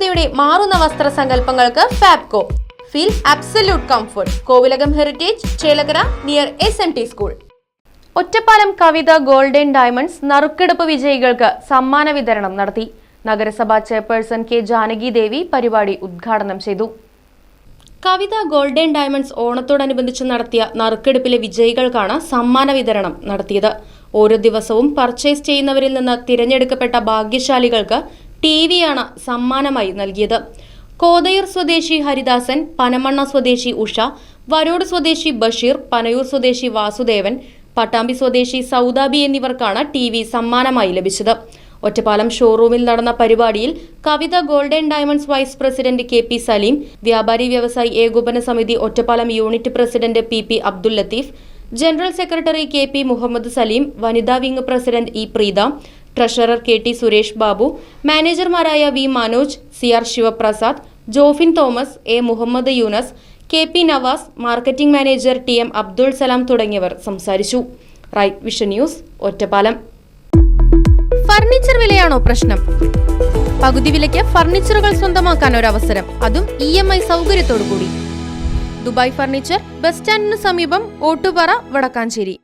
തലമുറയുടെ മാറുന്ന വസ്ത്ര സങ്കല്പങ്ങൾക്ക് Fabco. Feel absolute comfort Kovilakam heritage Chelakkara near S M T school Ottapalam Kavitha golden diamonds നറുക്കെടുപ്പ് വിജയികൾക്ക് സമ്മാന വിതരണം നടത്തി. നഗരസഭാ ചെയർപേഴ്സൺ കെ ജാനകി ദേവി പരിപാടി ഉദ്ഘാടനം ചെയ്തു. കവിത ഗോൾഡൻ ഡയമണ്ട്സ് ഓണത്തോടനുബന്ധിച്ച് നടത്തിയ നറുക്കെടുപ്പിലെ വിജയികൾക്കാണ് സമ്മാന വിതരണം നടത്തിയത്. ഓരോ ദിവസവും പർച്ചേസ് ചെയ്യുന്നവരിൽ നിന്ന് തിരഞ്ഞെടുക്കപ്പെട്ട ഭാഗ്യശാലികൾക്ക് ടി വിയാണ് സമ്മാനമായി നൽകിയത്. കോതയൂർ സ്വദേശി ഹരിദാസൻ പനമണ്ണ സ്വദേശി ഉഷ വരോട് സ്വദേശി ബഷീർ പനയൂർ സ്വദേശി വാസുദേവൻ പട്ടാമ്പി സ്വദേശി സൗദാബി എന്നിവർക്കാണ് ടി വി സമ്മാനമായി ലഭിച്ചത്. ഒറ്റപ്പാലം ഷോറൂമിൽ നടന്ന പരിപാടിയിൽ Kavitha golden diamonds vice president K P Salim വ്യാപാരി വ്യവസായി ഏകോപന സമിതി Ottapalam unit president P P Abdul Latheef general secretary K P Muhammad Salim വനിതാ wing president E Preetha treasurer K T Suresh Babu മാനേജർമാരായ V Manoj C R Shivaprasad Jofin Thomas A Muhammad Yunus K P Navas marketing manager T M Abdul Salam തുടങ്ങിയവർ സംസാരിച്ചു. Right vision news Ottapalam. Furniture വിലയാണോ പ്രശ്നം? പകുതി വിലയ്ക്ക് ഫർണിച്ചറുകൾ സ്വന്തമാക്കാൻ ഒരു അവസരം അതും ഇ എം ഐ സൗകര്യത്തോടു കൂടി ദുബായ് ഫർണിച്ചർ ബസ് സ്റ്റാൻഡിന് സമീപം ഓട്ടുപാറ വടക്കാഞ്ചേരി.